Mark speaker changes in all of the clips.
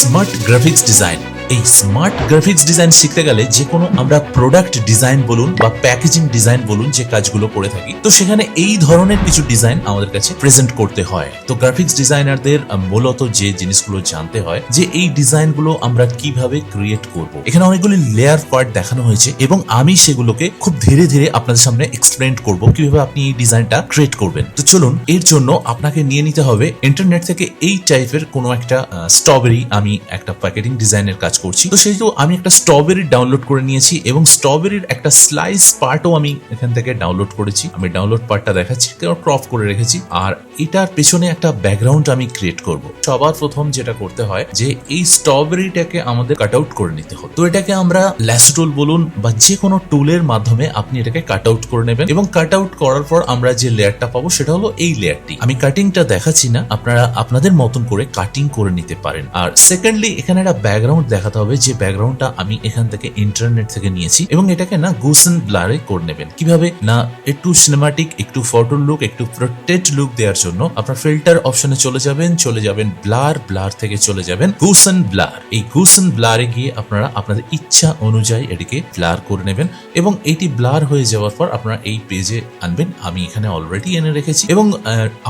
Speaker 1: Smart graphics design এই smart graphics design শিখতে গেলে যে কোনো আমরা প্রোডাক্ট ডিজাইন বলুন বা প্যাকেজিং ডিজাইন বলুন যে কাজগুলো করে থাকি, তো সেখানে এই ধরনের কিছু ডিজাইন আমাদের কাছে প্রেজেন্ট করতে হয়। তো গ্রাফিক্স ডিজাইনারদের মূলত যে জিনিসগুলো জানতে হয়, যে এই ডিজাইনগুলো আমরা কীভাবে ক্রিয়েট করব। এখানে অনেকগুলি লেয়ার পার্ট দেখানো হয়েছে এবং আমি সেগুলোকে খুব ধীরে ধীরে আপনাদের সামনে এক্সপ্লেন করব কীভাবে আপনি এই ডিজাইনটা ক্রিয়েট করবেন। তো চলুন, এর জন্য আপনাকে নিয়ে নিতে হবে ইন্টারনেট থেকে এই টাইপের কোনো একটা স্ট্রবেরি আমি একটা প্যাকেটিং ডিজাইনের কাজ করছি। তো সেহেতু আমি একটা স্ট্রবেরি ডাউনলোড করে নিয়েছি এবং স্ট্রবেরির একটা স্লাইস পার্টও আমি এখান থেকে ডাউনলোড করেছি। আমি ডাউনলোড পার্টটা দেখাচ্ছি ক্রপ করে রেখেছি। আর এটার পেছনে একটা ব্যাকগ্রাউন্ড আমি ক্রিয়েট করব। সবার প্রথম যেটা করতে হয় যে এই স্ট্রবেরিটাকে আমাদের কাট আউট করে নিতে হবে। তো এটাকে আমরা ল্যাসোটুল বলুন বা যে কোনো টুলের মাধ্যমে আপনি এটাকে কাট আউট করে নেবেন এবং কাট আউট করার পর আমরা যে লেয়ারটা পাবো সেটা হলো এই লেয়ারটি আমি কাটিংটা দেখাচ্ছি না, আপনারা আপনাদের মতন করে কাটিং করে নিতে পারেন। আর সেকেন্ডলি এখানে একটা ব্যাকগ্রাউন্ড দেখাতে হবে যে ব্যাকগ্রাউন্ডটা আমি এখান থেকে ইন্টারনেট থেকে নিয়েছি এবং এটাকে না গুসন ব্লারে করে নেবেন। কীভাবে? না, একটু সিনেমাটিক একটু ফটো লুক একটু প্রোটেক্ট লুক দেওয়ার জন্য আপনার ফিল্টার অপশনে চলে যাবেন চলে যাবেন ব্লার ব্লার থেকে চলে যাবেন গুসন ব্লার এই গুসন ব্লারে গিয়ে আপনারা আপনাদের ইচ্ছা অনুযায়ী এটিকে ব্লার করে নেবেন এবং এটি ব্লার হয়ে যাওয়ার পর আপনারা এই পেজে আনবেন। আমি এখানে অলরেডি এনে রেখেছি এবং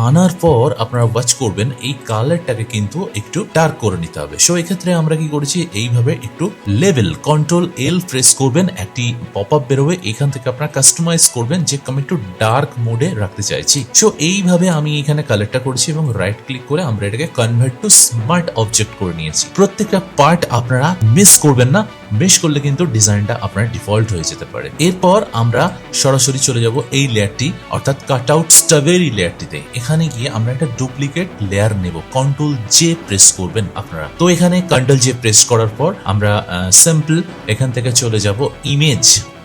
Speaker 1: আনার পর আপনারা ওয়াচ করবেন, এই কালারটাকে কিন্তু একটু ডার্ক করে নিতে হবে। সো এক্ষেত্রে আমরা কি করেছি? এইভাবে একটু লেভেল কন্ট্রোল এল প্রেস করবেন, একটি পপ আপ বেরোবে, এখান থেকে আপনারা কাস্টমাইজ করবেন, যে আমি একটু ডার্ক মোডে রাখতে চাইছি। সো এইভাবে আমি এখানে কালেক্টটা করেছি এবং রাইট ক্লিক করে আমরা এটাকে কনভার্ট টু স্মার্ট অবজেক্ট করে নিয়েছি। প্রত্যেকটা পার্ট আপনারা মিস করবেন না। বেশ করলে কিন্তু ডিজাইনটা আপনার ডিফল্ট হয়ে যেতে পারে। এরপর আমরা সরাসরি চলে যাব এই লেয়ারটি, অর্থাৎ কাট আউট স্ট্রবেরি লেয়ারটিতে। এখানে গিয়ে আমরা একটা ডুপ্লিকেট লেয়ার নেব। কন্ট্রোল জে প্রেস করবেন আপনারা। তো এখানে কন্ট্রোল জে প্রেস করার পর আমরা সিম্পল এখান থেকে চলে যাব ইমেজ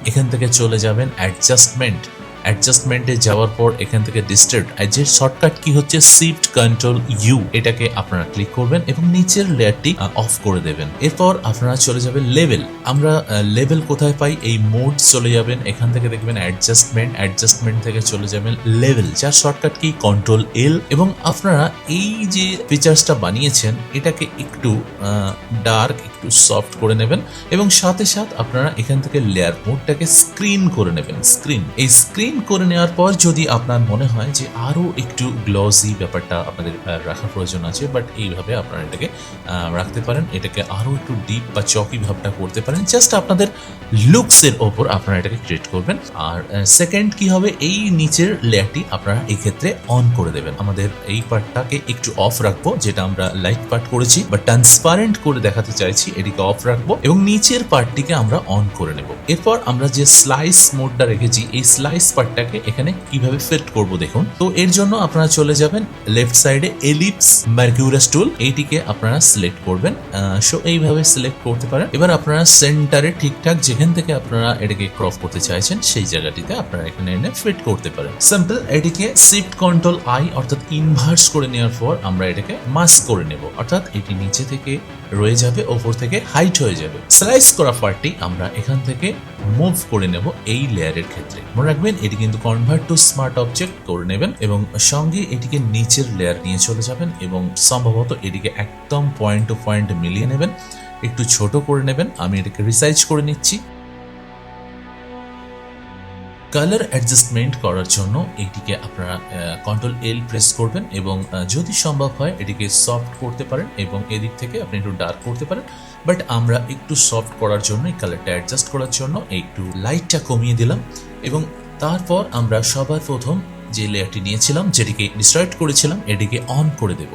Speaker 1: এখান থেকে চলে যাবেন অ্যাডজাস্টমেন্ট অ্যাডজাস্টমেন্টে যাওয়ার পর এখান থেকে ডিস্টার্ট যে শর্টকাট কি হচ্ছে? শিফট কন্ট্রোল ইউ এটাকে আপনারা ক্লিক করবেন এবং নিচের লেয়ারটি অফ করে দেবেন। এরপর আপনারা চলে যাবেন লেভেল আমরা লেভেল কোথায় পাই? এই মোড চলে যাবেন। এখান থেকে দেখবেন অ্যাডজাস্টমেন্ট অ্যাডজাস্টমেন্ট থেকে চলে যাবেন লেভেল যার শর্টকাট কি? কন্ট্রোল এল এবং আপনারা এই যে ফিচার্সটা বানিয়েছেন, এটাকে একটু ডার্ক একটু সফট করে নেবেন এবং সাথে সাথে আপনারা এখান থেকে লেয়ার মোডটাকে স্ক্রিন করে নেবেন। স্ক্রিন এই স্ক্রিন করে নেওয়ার পর যদি আপনার মনে হয় যে আরও একটু গ্লসি ব্যাপারটা আপনাদের রাখার প্রয়োজন আছে বাট এইভাবে আপনারা এটাকে রাখতে পারেন, এটাকে আরও একটু ডিপ বা চকি ভাবটা করতে পারেন জাস্ট আপনাদের লুকস এর ওপর আপনারা এটাকে ক্রিয়েট করবেন। আর সেকেন্ড কি হবে, এই নিচের লেয়ারটি আপনারা ক্ষেত্রে অন করে দেবেন। আমাদের এই পার্টটাকে একটু অফ রাখব, যেটা আমরা লাইট পার্ট করেছি বা ট্রান্সপারেন্ট করে দেখাতে চাইছি, এটিকে অফ রাখব, এবং নিচের পার্টটিকে আমরা অন করে নেব। এরপর আমরা যে স্লাইস মোডটা রেখেছি, এই স্লাইস পার্টটাকে এখানে কীভাবে ফিট করব দেখুন। তো এর জন্য আপনারা চলে যাবেন লেফট সাইডে এলিপস মার্কিউরাস টুল এইটিকে আপনারা সিলেক্ট করবেন। সো এইভাবে সিলেক্ট করতে পারেন। এবার আপনারা সেন্টারে ঠিকঠাক যেখান থেকে আপনারা এটাকে ক্রপ করতে চাইছেন, সেই জায়গাটিতে আপনারা এখানে এনে ফিট করতে পারেন। সিম্পল এটিকে শিফট কন্ট্রোল আই অর্থাৎ ইনভার্স করে নেওয়ার পর আমরা এটাকে মাস্ক করে নেব। অর্থাৎ এটি নিচে থেকে রয়ে যাবে, ওপর থেকে হাইট হয়ে যাবে। স্লাইস করা পার্টটি আমরা এখান থেকে মুভ করে নেব এই লেয়ারের ক্ষেত্রে। মনে রাখবেন, এটি কিন্তু কনভার্ট টু স্মার্ট অবজেক্ট করে নেবেন এবং সঙ্গে এটিকে নিচের লেয়ার নিয়ে চলে যাবেন এবং সম্ভবত এটিকে একদম পয়েন্ট টু পয়েন্ট মিলিয়ে নেবেন। একটু ছোট করে নেবেন, আমি এটাকে রিসাইজ করে নিচ্ছি। কালার অ্যাডজাস্টমেন্ট করার জন্য এটিকে আপনারা কন্ট্রোল এল প্রেস করবেন এবং যদি সম্ভব হয় এটিকে সফট করতে পারেন এবং এদিক থেকে আপনি একটু ডার্ক করতে পারেন। বাট আমরা একটু সফট করার জন্য, এই কালারটা অ্যাডজাস্ট করার জন্য একটু লাইটটা কমিয়ে দিলাম এবং তারপর আমরা সবার প্রথম যে লেয়ারটি নিয়েছিলাম, যেটিকে ডিস্ট্রয়েড করেছিলাম, এটিকে অন করে দেব।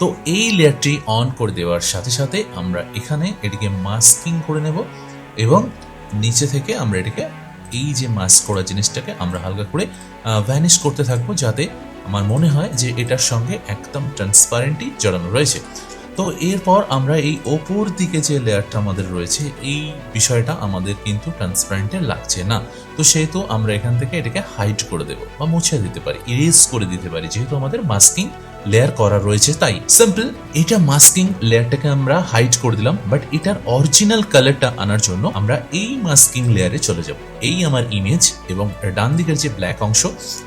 Speaker 1: তো এই লেয়ারটি অন করে দেওয়ার সাথে সাথে আমরা এখানে এটিকে মাস্কিং করে নেব এবং নিচে থেকে আমরা এটিকে এই যে মাস্ক করা জিনিসটাকে আমরা হালকা করে ভ্যানিশ করতে থাকব যাতে আমার মনে হয় যে এটার সঙ্গে একদম ট্রান্সপারেন্টই জড়ানো রয়েছে। তো এরপর আমরা এই ওপর দিকে যে লেয়ারটা আমাদের রয়েছে, এই বিষয়টা আমাদের কিন্তু ট্রান্সপারেন্টে লাগছে না। তো সেহেতু আমরা এখান থেকে এটাকে হাইড করে দেবো বা মুছে দিতে পারি ইরেজ করে দিতে পারি, যেহেতু আমাদের মাস্কিং লেয়ার করা রয়েছে, তাই সিম্পল এটা মাস্কিং লেয়ারটাকে আমরা হাইড করে দিলাম বাট এটার অরিজিনাল কালারটা আনার জন্য আমরা এই মাস্কিং লেয়ারে চলে যাব। এই আমার ইমেজ এবং ডান দিকের যে ব্ল্যাক অংশ,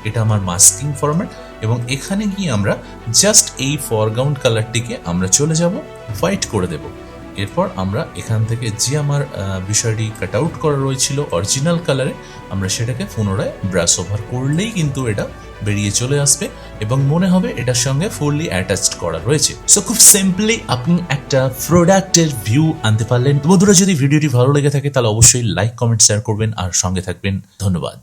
Speaker 1: এটা আমার মাস্কিং ফরম্যাট এবং এখানে গিয়ে আমরা জাস্ট এই ফরগ্রাউন্ড কালারটিকে আমরা চলে যাব হোয়াইট করে দেব। এরপর আমরা এখান থেকে যে আমার বিষয়টি কাট আউট করা রয়েছিল অরিজিনাল কালারে আমরা সেটাকে পুনরায় ব্রাশ ওভার করলেই কিন্তু এটা বেরিয়ে চলে আসবে। এবং মনে হবে এটার সঙ্গে ফুললি অ্যাটাচড করা রয়েছে। সো খুব সিম্পলি আপনি একটা প্রোডাক্টের ভিউ আনতে পারলেন। বন্ধুরা, যদি ভিডিওটি ভালো লেগে থাকে, তাহলে অবশ্যই লাইক কমেন্ট শেয়ার করবেন। আর সঙ্গে থাকবেন। ধন্যবাদ।